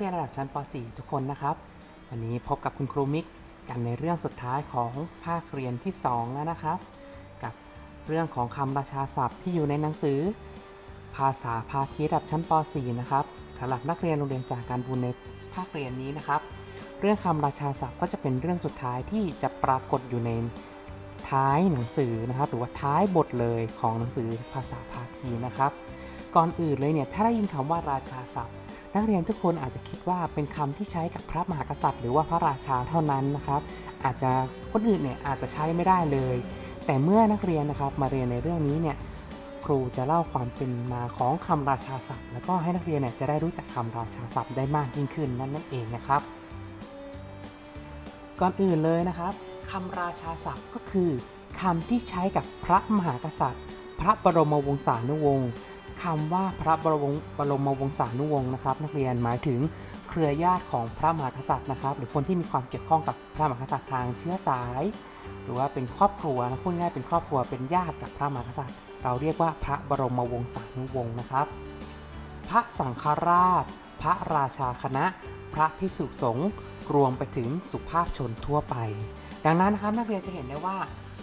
เรียนระดับชั้นป .4 ทุกคนนะครับ วันนี้พบกับคุณครูมิกกันในเรื่องสุดท้ายของภาคเรียนที่ 2 แล้วนะครับ กับเรื่องของคำราชาศัพท์ที่อยู่ในหนังสือ ภาษาพาทีระดับชั้นป .4 นะครับสำหรับนักเรียนโรงเรียนจากการบุญในภาคเรียนนี้นะครับ เรื่องคำราชาศัพท์ก็จะเป็นเรื่องสุดท้ายที่จะปรากฏอยู่ในท้ายหนังสือนะครับ หรือว่าท้ายบทเลยของหนังสือภาษาพาทีนะครับ ก่อนอื่นเลยเนี่ยถ้าได้ยินคำว่าราชาศัพท์ นักเรียนทุกคนอาจจะคิดว่าเป็นคำที่ใช้กับพระมหากษัตริย์ หรือว่าพระราชาเท่านั้นนะครับ อาจจะคนอื่นเนี่ยอาจจะใช้ไม่ได้เลย แต่เมื่อนักเรียนนะครับมาเรียนในเรื่องนี้เนี่ยครูจะเล่าความเป็นมาของคำราชาศัพท์ แล้วก็ให้นักเรียนเนี่ยจะได้รู้จักคำราชาศัพท์ได้มากยิ่งขึ้นนั่นนั่นเองนะครับ ก่อนอื่นเลยนะครับคำราชาศัพท์ก็คือคำที่ใช้กับพระมหากษัตริย์ พระบรมวงศานุวงศ์ คำว่าพระบรมบรมวงศานุวงศ์นะครับ นักเรียนหมายถึงเครือญาติของพระมหากษัตริย์นะครับ หรือคนที่มีความเกี่ยวข้องกับพระมหากษัตริย์ทางเชื้อสาย หรือว่าเป็นครอบครัวนะพูดง่ายเป็นครอบครัวเป็นญาติกับพระมหากษัตริย์ เราเรียกว่าพระบรมวงศานุวงศ์นะครับ พระสังฆราช พระราชาคณะ พระภิกษุสงฆ์รวมไปถึงสุภาพชนทั่วไป ดังนั้นนะครับนักเรียนจะเห็นได้ว่า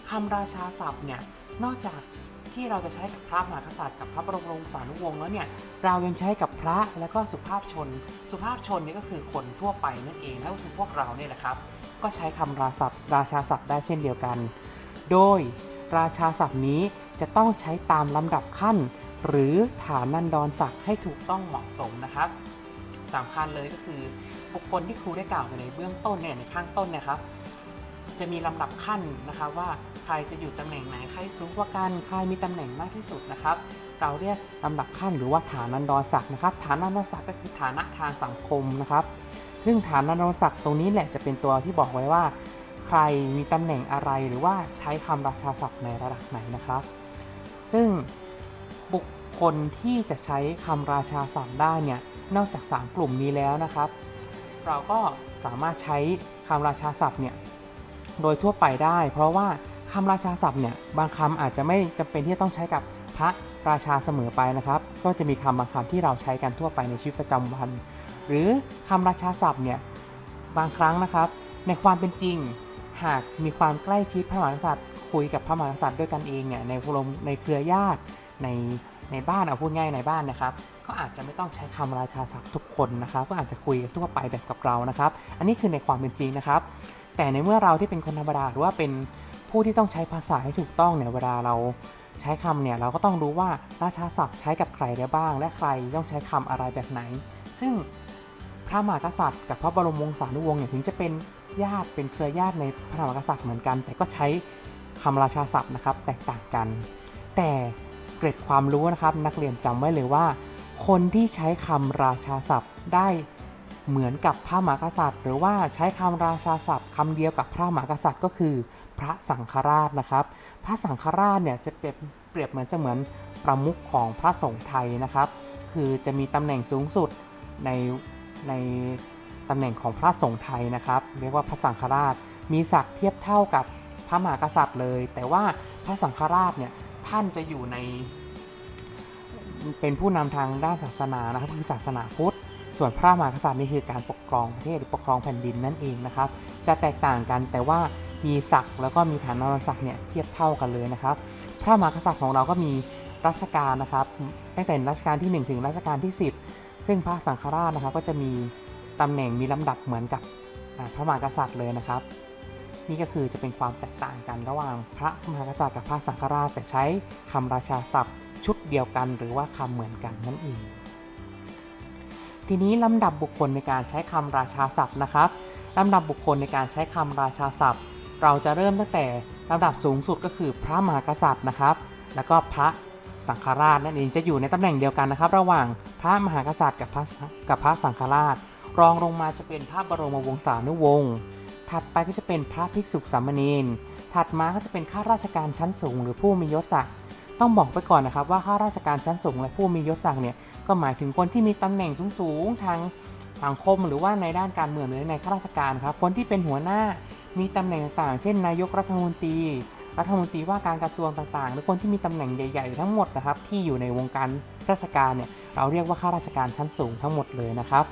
คำราชาศัพท์เนี่ยนอกจาก ที่เราจะใช้กับพระมหากษัตริย์กับพระบรมวงศานุวงศ์แล้วเนี่ยเรายังใช้กับพระและก็สุภาพชน สุภาพชนนี่ก็คือคนทั่วไปนั่นเองนั่นก็คือพวกเราเนี่ยแหละครับ ก็ใช้คำราศัพท์ราชาศัพท์ได้เช่นเดียวกัน โดยราชาศัพท์นี้จะต้องใช้ตามลำดับขั้น หรือฐานันดรศักดิ์ให้ถูกต้องเหมาะสมนะครับสำคัญเลยก็คือบุคคลที่ครูได้กล่าวไปในเบื้องต้นเนี่ยในข้างต้นนะครับ จะมีลำดับขั้นนะคะว่าใครจะอยู่ตำแหน่งไหนใครสูงกว่ากันใครมีตำแหน่งมากที่สุดนะครับ เราเรียกลำดับขั้นหรือว่าฐานันดรศักดิ์นะครับ ฐานันดรศักดิ์ก็คือฐานะทางสังคมนะครับ ซึ่งฐานันดรศักดิ์ตรงนี้แหละจะเป็นตัวที่บอกไว้ว่า ใครมีตำแหน่งอะไรหรือว่าใช้คำราชาศัพท์ในระดับไหนนะครับ ซึ่งบุคคลที่จะใช้คำราชาศัพท์ได้เนี่ยนอกจาก 3 กลุ่มนี้แล้วนะครับ เราก็สามารถใช้คำราชาศัพท์เนี่ย โดยทั่วไปได้ เพราะว่าคำราชาศัพท์เนี่ยบางคำอาจจะไม่จำเป็นที่จะต้องใช้กับพระราชาเสมอไปนะครับ ก็จะมีคำบางคำที่เราใช้กันทั่วไปในชีวิตประจำวัน หรือคำราชาศัพท์เนี่ยบางครั้งนะครับ ในความเป็นจริง หากมีความใกล้ชิดพระมหากษัตริย์ คุยกับพระมหากษัตริย์ด้วยกันเองเนี่ยในพลมในเครือญาติในในบ้านเอาพูดง่ายในบ้านนะครับ ก็อาจจะไม่ต้องใช้คำราชาศัพท์ทุกคนนะครับ ก็อาจจะคุยกันทั่วไปแบบกับเรานะครับ อันนี้คือในความเป็นจริงนะครับ แต่ในเมื่อเราที่เป็นคนธรรมดาหรือว่าเป็นผู้ที่ต้องใช้ภาษาให้ถูกต้องเนี่ยเวลาเราใช้คำเนี่ยเราก็ต้องรู้ว่าราชาศัพท์ใช้กับใครได้บ้าง และใครต้องใช้คำอะไรแบบไหน ซึ่งพระมหากษัตริย์ กับพระบรมวงศานุวงศ์เนี่ยถึงจะเป็นญาติเป็นเครือญาติในพระมหากษัตริย์เหมือนกัน แต่ก็ใช้คำราชาศัพท์นะครับแตกต่างกัน แต่เกร็ดความรู้นะครับนักเรียนจำไว้เลยว่า คนที่ใช้คำราชาศัพท์ได้ เหมือนกับพระมหากษัตริย์ หรือว่าใช้คำราชาศัพท์คำเดียวกับพระมหากษัตริย์ก็คือ พระสังฆราชนะครับ พระสังฆราชเนี่ยจะเปรียบเปรียบเหมือนเสมือนประมุขของพระสงฆ์ไทยนะครับ คือจะมีตำแหน่งสูงสุดในในตำแหน่งของพระสงฆ์ไทยนะครับ เรียกว่าพระสังฆราชมีศักดิ์เทียบเท่ากับพระมหากษัตริย์เลย แต่ว่าพระสังฆราชเนี่ยท่านจะอยู่ในเป็นผู้นำทางด้านศาสนานะครับคือศาสนาพุทธ ส่วนพระมหากษัตริย์นี่คือการปกครองประเทศหรือปกครองแผ่นดินนั่นเองนะครับ จะแตกต่างกันแต่ว่ามีศักดิ์แล้วก็มีฐานนรศักดิ์เนี่ยเทียบเท่ากันเลยนะครับ พระมหากษัตริย์ของเราก็มีรัชกาลนะครับตั้งแต่รัชกาลที่ 1 ถึงรัชกาลที่ 10 ซึ่งพระสังฆราชนะครับก็จะมีตำแหน่งมีลำดับเหมือนกับพระมหากษัตริย์เลยนะครับ นี่ก็คือจะเป็นความแตกต่างกันระหว่างพระมหากษัตริย์กับพระสังฆราชแต่ใช้คำราชาศัพท์ชุดเดียวกันหรือว่าคำเหมือนกันนั่นเอง ทีนี้ลำดับบุคคลในการใช้คำราชาศัพท์นะครับลำดับบุคคลในการใช้คำราชาศัพท์ เราจะเริ่มตั้งแต่ลำดับสูงสุดก็คือพระมหากษัตริย์นะครับ แล้วก็พระสังฆราชนั่นเองจะอยู่ในตำแหน่งเดียวกันนะครับ ระหว่างพระมหากษัตริย์กับพระกับพระสังฆราช รองลงมาจะเป็นพระบรมวงศานุวงศ์ถัดไปก็จะเป็นพระภิกษุสามเณรถัดมาก็จะเป็นข้าราชการชั้นสูง หรือผู้มียศศักดิ์ ต้องบอกไปก่อนนะครับว่าข้าราชการชั้นสูงและผู้มียศศักดิ์เนี่ยก็หมายถึงคนที่มีตำแหน่งสูงๆทางสังคมหรือว่าในด้านการเมืองหรือในข้าราชการครับ คนที่เป็นหัวหน้ามีตำแหน่งต่างๆ เช่น นายกรัฐมนตรี รัฐมนตรีว่าการกระทรวงต่างๆ หรือคนที่มีตำแหน่งใหญ่ ๆ ทั้งหมดนะครับที่อยู่ในวงการราชการเนี่ยเราเรียกว่าข้าราชการชั้นสูงทั้งหมดเลยนะครับ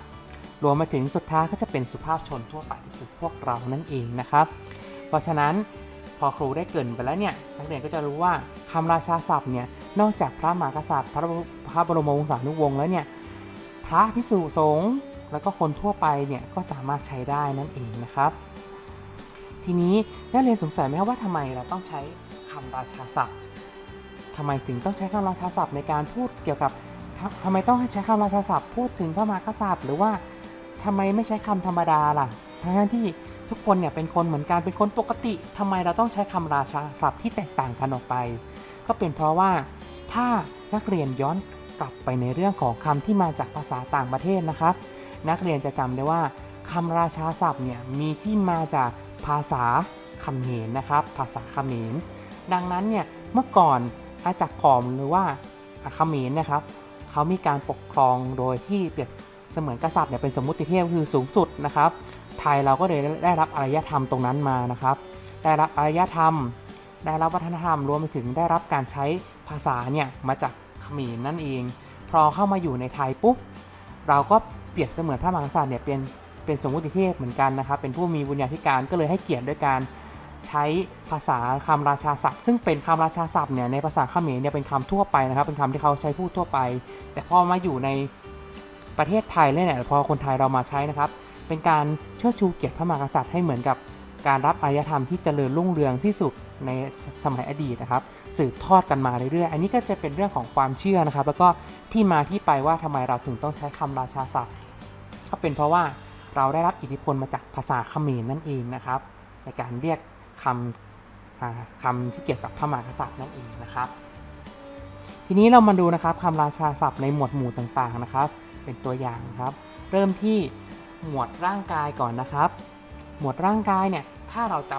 รวมมาถึงสุดท้ายก็จะเป็นสุภาพชนทั่วไปที่คือพวกเรานั่นเองนะครับ เพราะฉะนั้น พอครูได้เกินไปแล้วเนี่ยนักเรียนก็จะรู้ว่าคำราชาศัพท์เนี่ยนอกจากพระมหากษัตริย์ พระพระบรมวงศานุวงศ์แล้วเนี่ยพระพิสุสงฆ์แล้วก็คนทั่วไปเนี่ยก็สามารถใช้ได้นั่นเองนะครับ ทีนี้นักเรียนสงสัยไหมครับว่าทำไมเราต้องใช้คำราชาศัพท์ทำไมถึงต้องใช้คำราชาศัพท์ในการพูดเกี่ยวกับทำทำไมต้องใช้คำราชาศัพท์พูดถึงพระมหากษัตริย์ หรือว่าทำไมไม่ใช้คำธรรมดาล่ะทั้งที่ ทุกคนเนี่ยเป็นคนเหมือนกันเป็นคนปกติทำไมเราต้องใช้คำราชาศัพท์ที่แตกต่างกันออกไป ก็เป็นเพราะว่าถ้านักเรียนย้อนกลับไปในเรื่องของคำที่มาจากภาษาต่างประเทศนะครับ นักเรียนจะจำได้ว่าคำราชาศัพท์เนี่ยมีที่มาจากภาษาเขมรนะครับ ภาษาเขมรดังนั้นเนี่ยเมื่อก่อนอาจักรขอมหรือว่าเขมรนะครับเขามีการปกครองโดยที่เปรียบ เสมือนกษัตริย์เนี่ยเป็นสมมุติเทพคือสูงสุดนะครับ ไทยเราก็เลยได้รับอารยธรรมตรงนั้นมานะครับ ได้รับอารยธรรม ได้รับวัฒนธรรมรวมไปถึงได้รับการใช้ภาษาเนี่ยมาจากเขมรนั่นเอง พอเข้ามาอยู่ในไทยปุ๊บเราก็เปรียบเสมือนพระมหากษัตริย์เนี่ยเป็นเป็นสมมุติเทพเหมือนกันนะครับ เป็นผู้มีบุญญาธิการก็เลยให้เกียรติด้วยการใช้ภาษาคำราชาศัพท์ ซึ่งเป็นคำราชาศัพท์เนี่ยในภาษาเขมรเนี่ยเป็นคำทั่วไปนะครับ เป็นคำที่เขาใช้พูดทั่วไป แต่พอมาอยู่ใน ประเทศไทยเนี่ยพอคนไทยเรามาใช้นะครับ เป็นการเชิดชูเกียรติพระมหากษัตริย์ให้เหมือนกับการรับอารยธรรมที่เจริญรุ่งเรืองที่สุดในสมัยอดีตนะครับ สืบทอดกันมาเรื่อยๆ อันนี้ก็จะเป็นเรื่องของความเชื่อนะครับ แล้วก็ที่มาที่ไปว่าทำไมเราถึงต้องใช้คำราชาศัพท์ก็เป็นเพราะว่าเราได้รับอิทธิพลมาจากภาษาเขมรนั่นเองนะครับ ในการเรียกคำคำที่เกี่ยวกับพระมหากษัตริย์นั่นเองนะครับ ทีนี้เรามาดูนะครับคำราชาศัพท์ในหมวดหมู่ต่างๆนะครับ เป็นตัวอย่างครับ เริ่มที่หมวดร่างกายก่อนนะครับ หมวดร่างกายเนี่ยถ้าเราจ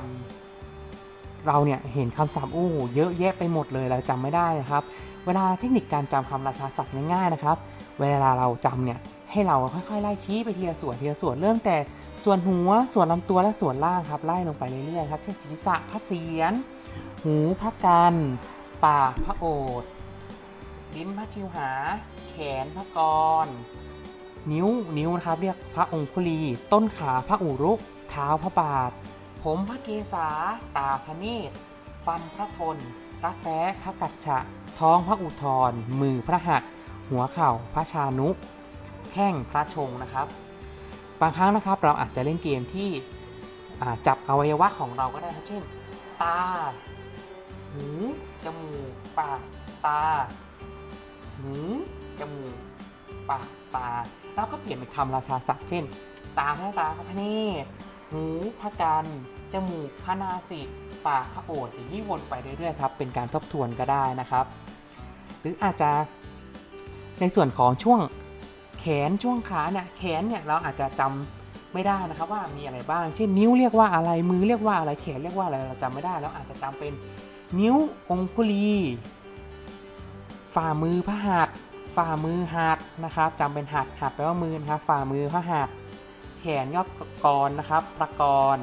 ำเราเนี่ยเห็นคำศัพท์โอ้เยอะแยะไปหมดเลยเราจำไม่ได้นะครับ เวลาเทคนิคการจำคำราชาศัพท์ง่ายๆนะครับ เวลาเราจำเนี่ยให้เราค่อยๆไล่ชี้ไปทีละส่วนทีละส่วนเริ่มแต่ส่วนหัวส่วนลำตัวและส่วนล่างครับไล่ลงไปเรื่อยๆครับเช่นศีรษะพระเศียรหูพระกันปากพระโอษฐ ลิ้นพระชิวหา แขนพระกร นิ้วนิ้วนะครับเรียกพระองคุลี ต้นขาพระอุรุเท้าพระบาท ผมพระเกศาตาพระเนตร ฟันพระทนรักแร้พระกัจฉะ ท้องพระอุทธรมือพระหัตถ์หัวเข่าพระชานุแข้งพระชงนะครับบางครั้งนะครับเราอาจจะเล่นเกมที่จับอวัยวะของเราก็ได้ครับเช่น ตา หู จมูก ปาก ตา หูจมูกปากตาเราก็เปลี่ยนเป็นคำราชาศัพท์เช่น ตาพระตาพระพเนตรหูพระกันจมูกพระนาสิกปากพระโอษฐ์อย่างนี้วนไปเรื่อยๆครับ เป็นการทบทวนก็ได้นะครับ หรืออาจจะในส่วนของช่วงแขนช่วงขาเนี่ยแขนเนี่ยเราอาจจะจำไม่ได้นะครับว่ามีอะไรบ้าง เช่นนิ้วเรียกว่าอะไรมือเรียกว่าอะไรแขนเรียกว่าอะไรเราจำไม่ได้ แล้วอาจจะจำเป็นนิ้วองคุลี ฝ่ามือพระหัตถ์ฝ่ามือหัดนะครับจำเป็นหัดหัดแปลว่ามือนะครับฝ่ามือพระหัตถ์แขนยอดกรนะครับประกร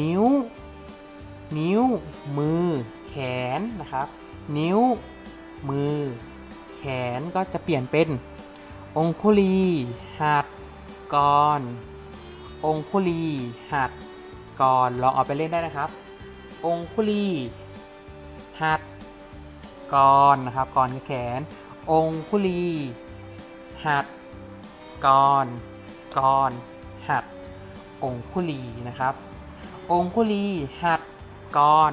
นิ้ว นิ้ว มือ แขนนะครับ นิ้ว มือ แขนก็จะเปลี่ยนเป็น องคุลีหัดกรองคุลีหัดกรลองเอาไปเล่นได้นะครับ องคุลีหัด กรนะครับกรคือแขน องคุลีหัดกรกรหัด องคุลีนะครับ องคุลีหัดกร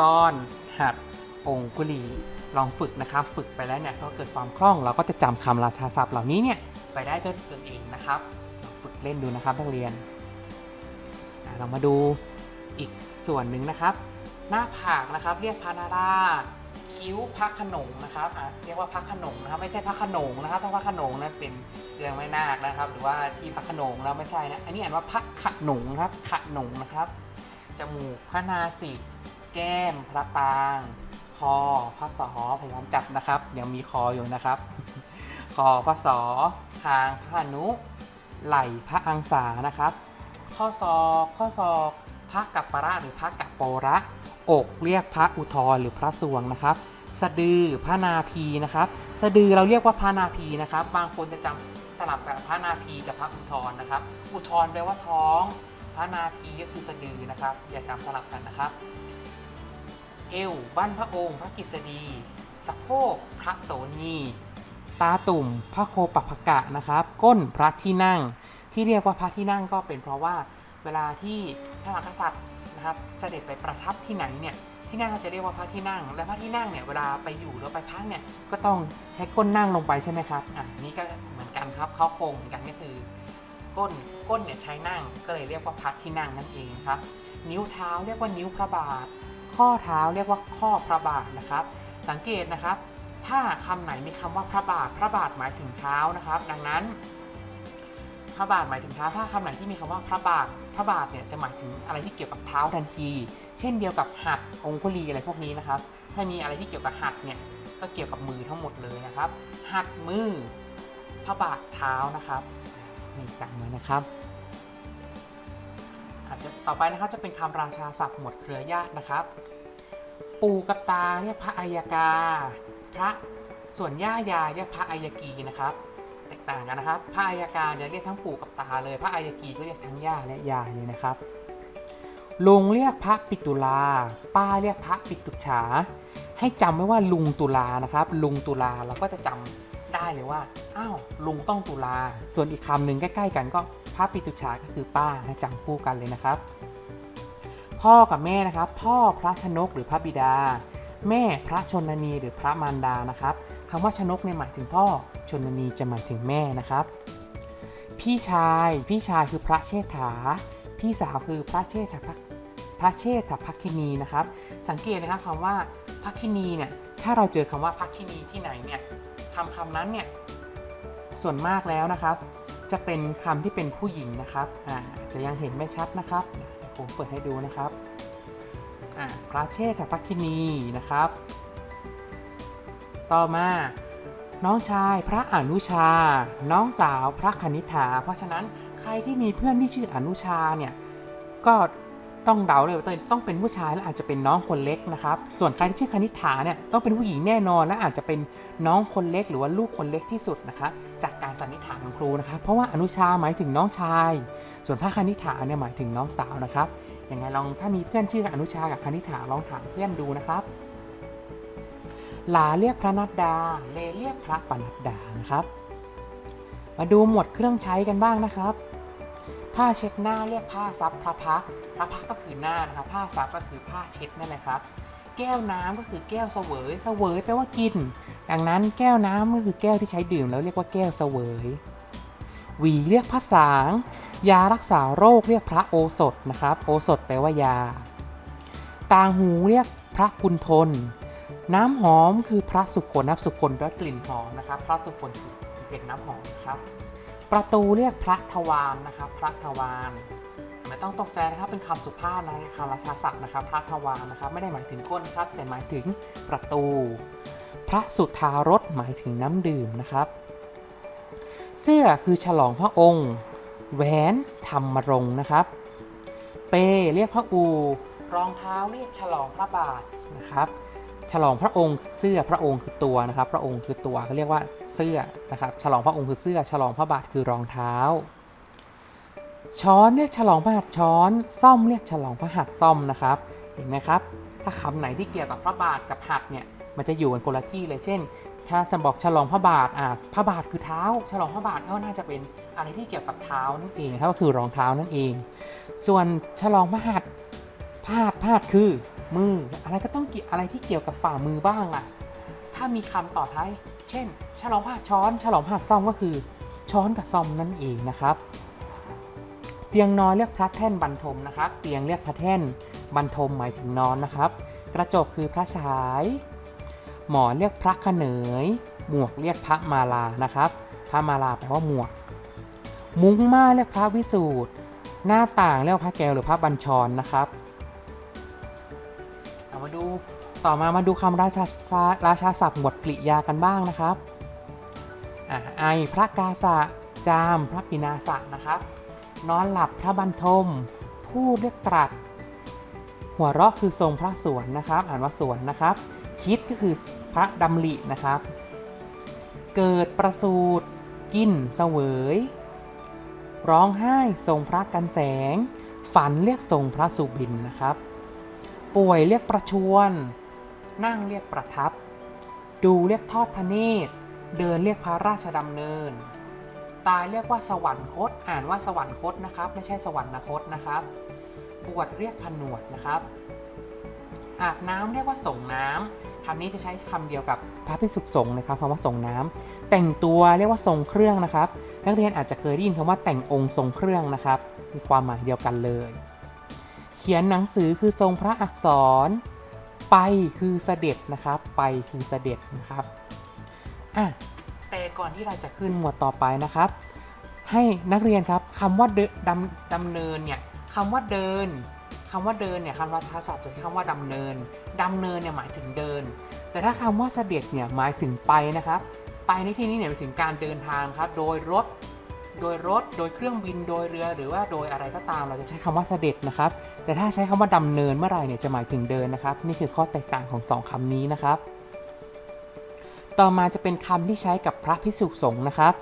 กรหัด องคุลีลองฝึกนะครับ ฝึกไปแล้วเนี่ยก็เกิดความคล่องเราก็จะจำคำราชาศัพท์เหล่านี้เนี่ยไปได้ด้วยตนเองนะครับ ฝึกเล่นดูนะครับนักเรียนอะเรามาดูอีกส่วนหนึ่งนะครับ หน้าผากนะครับ เรียกพานารา คิ้วพระขนงนะครับเรียกว่าพระขนงนะครับ ไม่ใช่พระขนงนะครับ ถ้าพระขนงนั้นเป็นเรื่องไม่นาคนะครับ หรือว่าที่พระขนงแล้วไม่ใช่นะ อันนี้อ่านว่าพระขนงครับ ขนงนะครับ จมูกพระนาสิก แก้มพระปาง คอพระสอพยายามจับนะครับเดี๋ยวมีคออยู่นะครับ คอพระสอคางพระนุ ไหล่พระอังสานะครับ ข้อศอกข้อศอกพระกัปปะระหรือพระกัปโประอกเรียกพระอุทธรหรือพระสวงนะครับ สะดือพระนาพีนะครับ สะดือเราเรียกว่าพระนาพีนะครับ บางคนจะจำสลับกับพระนาพีกับพระอุทธรนะครับ อุทธรแปลว่าท้อง พระนาพีก็คือสะดือนะครับ อย่าจำสลับกันนะครับ เอวบั้นพระองค์ พระกิษฎีสะโพกพระโสนีตาตุ่มพระโคปภกะนะครับ ก้นพระที่นั่ง ที่เรียกว่าพระที่นั่งก็เป็นเพราะว่าเวลาที่พระมหากษัตริย์นะครับเสด็จไปประทับที่ไหนเนี่ย ที่นั่งเขาจะเรียกว่าพระที่นั่ง และพระที่นั่งเนี่ยเวลาไปอยู่หรือไปพักเนี่ยก็ต้องใช้ก้นนั่งลงไปใช่ไหมครับอะนี่ก็เหมือนกันครับเขาโครงเหมือนกันก็คือ ก้นก้นเนี่ยใช้นั่งก็เลยเรียกว่าพระที่นั่งนั่นเองครับ นิ้วเท้าเรียกว่านิ้วพระบาท ข้อเท้าเรียกว่าข้อพระบาทนะครับ สังเกตนะครับ ถ้าคำไหนมีคำว่าพระบาทพระบาทหมายถึงเท้านะครับ ดังนั้น พระบาทหมายถึงเท้าถ้าคำไหนที่มีคำว่าพระบาทพระบาทเนี่ยจะหมายถึงอะไรที่เกี่ยวกับเท้าทันที เช่นเดียวกับหัดองคุลีอะไรพวกนี้นะครับ ถ้ามีอะไรที่เกี่ยวกับหัดเนี่ยก็เกี่ยวกับมือทั้งหมดเลยนะครับ หัดมือพระบาทเท้านะครับนี่จำไว้นะครับอาจจะต่อไปนะครับจะเป็นคำราชาศัพท์หมวดเครือญาตินะครับ ปู่กับตาเรียกพระอัยกา พระส่วนย่ายายเรียกพระอัยกีนะครับ ต่างกันนะครับพระอัยกาเนี่ยเรียกทั้งปู่กับตาเลย พระอัยกีก็เรียกทั้งย่าและยายเลยนะครับลุงเรียกพระปิตุลา ป้าเรียกพระปิตุฉา ให้จำไว้ว่าลุงตุลานะครับ ลุงตุลาเราก็จะจำได้เลยว่าอ้าวลุงต้องตุลา ส่วนอีกคำหนึ่งใกล้ๆกันก็พระปิตุฉาก็คือป้าให้จำคู่กันเลยนะครับ พ่อกับแม่นะครับ พ่อพระชนกหรือพระบิดา แม่พระชนนีหรือพระมารดานะครับ คำว่าชนกเนี่ยหมายถึงพ่อ ชนนีจะหมายถึงแม่นะครับ พี่ชาย พี่ชายคือพระเชษฐา พี่สาวคือพระเชษฐพักพระเชษฐพักคินีนะครับ สังเกตนะครับคำว่าพักคินีเนี่ย ถ้าเราเจอคำว่าพักคินีที่ไหนเนี่ยคำคำนั้นเนี่ยส่วนมากแล้วนะครับ จะเป็นคำที่เป็นผู้หญิงนะครับอ่าจะยังเห็นไม่ชัดนะครับเดี๋ยวผมเปิดให้ดูนะครับอ่าพระเชษฐพักคินีนะครับ ต่อมา น้องชายพระอนุชา น้องสาวพระคณิ t าเพราะฉะนั้นใครที่มีเพื่อนที่ชื่ออนุชาเนี่ยก็ต้องเดาเลยว่าต้องเป็นผู้ชายและอาจจะเป็นน้องคนเล็กนะครับ ส่วนใครที่ชื่อคณิ t าเนี่ยต้องเป็นผู้หญิงแน่นอนและอาจจะเป็นน้องคนเล็ก หรือว่าลูกคนเล็กที่สุดนะครับจากการสันนิษฐานของครูนะครับ เพราะว่าอนุชาหมายถึงน้องชาย ส่วนพระคณิ t าเนี่ยหมายถึงน้องสาวนะครับยังไงลองถ้ามีเพื่อนชื่ออนุชากับคณิ t าลองถามเพื่อนดูนะครับ หลาเรียกพระนัดดา เลเรียกพระปนัดดานะครับ มาดูหมวดเครื่องใช้กันบ้างนะครับ ผ้าเช็ดหน้าเรียกผ้าซับพระพักพระพักก็คือหน้านะครับ ผ้าซับก็คือผ้าเช็ดนั่นแหละครับ แก้วน้ำก็คือแก้วเสวยเสวยแปลว่ากิน ดังนั้นแก้วน้ำก็คือแก้วที่ใช้ดื่มแล้วเรียกว่าแก้วเสวยหวีเรียกพระสาง ยารักษาโรคเรียกพระโอสถนะครับ โอสถแปลว่ายา ต่างหูเรียกพระคุณทน น้ำหอมคือพระสุคนนะครับสุคนแปลกลิ่นหอมนะครับ พระสุคนเป็นน้ำหอมนะครับ ประตูเรียกพระทวารนะครับ พระทวารไม่ต้องตกใจนะครับเป็นคำสุภาพนะคำราชาศัพท์นะครับ พระทวารนะครับ ไม่ได้หมายถึงก้นครับ แต่หมายถึงประตู พระสุธารสหมายถึงน้ำดื่มนะครับ เสื้อคือฉลองพระองค์ แหวนธรรมรงนะครับ เปเรียกพระอูรองเท้าเรียกฉลองพระบาทนะครับ ฉลองพระองค์เสื้อพระองค์คือตัวนะครับ พระองค์คือตัวเขาเรียกว่าเสื้อนะครับ ฉลองพระองค์คือเสื้อ ฉลองพระบาทคือรองเท้า ช้อนเรียกฉลองพระหัตถ์ช้อน ซ่อมเรียกฉลองพระหัตถ์ซ่อมนะครับ เห็นไหมครับ ถ้าคำไหนที่เกี่ยวกับพระบาทกับหัตถ์เนี่ย มันจะอยู่กันคนละที่เลย เช่น ถ้าจะบอกฉลองพระบาท อ่า พระบาทคือเท้า ฉลองพระบาทก็น่าจะเป็นอะไรที่เกี่ยวกับเท้านั่นเองครับ ก็คือรองเท้านั่นเอง ส่วนฉลองพระหัตถ์พาดพาดคือ มือ อะไรก็ต้องเกี่ยวอะไรที่เกี่ยวกับฝ่ามือบ้างล่ะ ถ้ามีคำต่อท้าย เช่น ฉลองผ้าช้อน ฉลองผ้าซ่อมก็คือ ช้อนกับซ่อมนั่นเองนะครับ เตียงนอนเรียกพระแท่นบรรทมนะครับ เตียงเรียกพระแท่นบรรทมหมายถึงนอนนะครับ กระจกคือพระฉาย หมอนเรียกพระขเนย หมวกเรียกพระมาลานะครับ พระมาลาแปลว่าหมวก มุ้งม่านเรียกพระวิสูตรหน้าต่างเรียกพระแก้วหรือพระบัญชรนะครับ ดู ต่อมามาดูคำราชาราชาศัพท์หมวดกริยากันบ้างนะครับอะไอพระกาสะจามพระปินาสะนะครับ นอนหลับพระบรรทมพูดเรียกตรัส หัวเราะคือทรงพระสวนนะครับ อ่านว่าสวนนะครับ คิดก็คือพระดำรินะครับ เกิดประสูตรกินเสวย ร้องไห้ทรงพระกันแสง ฝันเรียกทรงพระสุบินนะครับ ป่วยเรียกประชวรนั่งเรียกประทับ ดูเรียกทอดพระเนตร เดินเรียกพระราชดำเนิน ตายเรียกว่าสวรรคต อ่านว่าสวรรคตนะครับ ไม่ใช่สวรรคตนะครับบวชเรียกผนวดนะครับ อาบน้ำเรียกว่าส่งน้ำคำนี้จะใช้คำเดียวกับพระภิกษุสงฆ์นะครับคำว่าส่งน้ำแต่งตัวเรียกว่าทรงเครื่องนะครับ นักเรียนอาจจะเคยได้ยินคำว่าแต่งองค์ทรงเครื่องนะครับ มีความหมายเดียวกันเลย ขียนหนังสือคือทรงพระอักษร ไปคือเสด็จนะครับ ไปคือเสด็จนะครับอะแต่ก่อนที่เราจะขึ้นหมวดต่อไปนะครับ ให้นักเรียนครับคำว่าเดินดำดำเนินเนี่ยคำว่าเดินคำว่าเดินเนี่ยคำราชาศัพท์จะใช้คำว่าดำเนินดำเนินเนี่ยหมายถึงเดิน แต่ถ้าคำว่าเสด็จเนี่ยหมายถึงไปนะครับ ไปในที่นี้เนี่ยหมายถึงการเดินทางครับ โดยรถ โดยรถ โดยเครื่องบิน โดยเรือ หรือว่าโดยอะไรก็ตาม เราจะใช้คำว่าเสด็จนะครับ แต่ถ้าใช้คำว่าดำเนินเมื่อไหร่เนี่ยจะหมายถึงเดินนะครับ นี่คือข้อแตกต่างของสองคำนี้นะครับ ต่อมาจะเป็นคำที่ใช้กับพระภิกษุสงฆ์นะครับ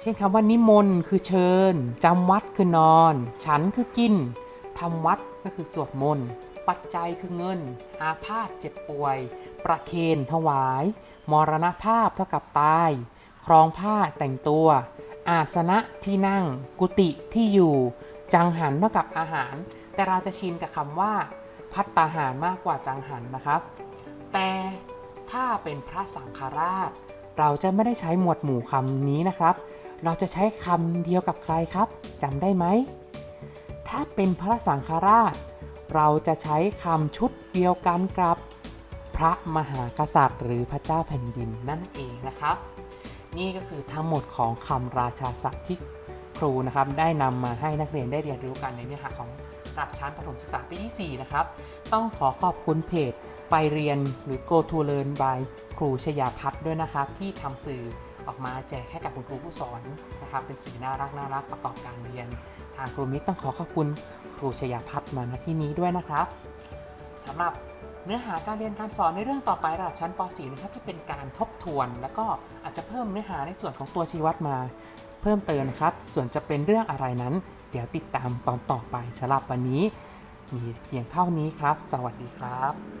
เช่นคำว่านิมนต์คือเชิญจำวัดคือนอน ฉันคือกินทำวัดก็คือสวดมนต์ ปัจจัยคือเงิน อาพาธเจ็บป่วย ประเคนถวาย มรณภาพเท่ากับตาย ครองผ้าแต่งตัว อาสนะที่นั่ง กุฏิที่อยู่ จังหันเท่ากับอาหาร แต่เราจะชินกับคำว่า พัตตาหารมากกว่าจังหันนะครับ แต่ถ้าเป็นพระสังฆราช เราจะไม่ได้ใช้หมวดหมู่คำนี้นะครับ เราจะใช้คำเดียวกับใครครับจำได้ไหม ถ้าเป็นพระสังฆราช เราจะใช้คำชุดเดียวกันกับพระมหากษัตริย์ หรือพระเจ้าแผ่นดินนั่นเองนะครับ นี่ก็คือทั้งหมดของคำราชาศัพท์ที่ครูนะครับได้นำมาให้นักเรียนได้เรียนรู้กันในเนื้อหาของระดับชั้นประถมศึกษาปีที่ 4 นะครับ ต้องขอขอบคุณเพจไปเรียนหรือ Go to Learn by ครูชยาพัฒน์ด้วยนะครับ ที่ทำสื่อออกมาแจกให้กับคุณครูผู้สอนนะครับ เป็นสื่อน่ารักน่ารักประกอบการเรียน ทางครูมิตรต้องขอขอบคุณครูชยาพัฒน์มาณที่นี้ด้วยนะครับสำหรับ เนื้อหาการเรียนการสอนในเรื่องต่อไประดับชั้นป .4 นะครับจะเป็นการทบทวน แล้วก็อาจจะเพิ่มเนื้อหาในส่วนของตัวชีวัดมา เพิ่มเติมนะครับ ส่วนจะเป็นเรื่องอะไรนั้น เดี๋ยวติดตามตอนต่อไปสำหรับวันนี้ มีเพียงเท่านี้ครับ สวัสดีครับ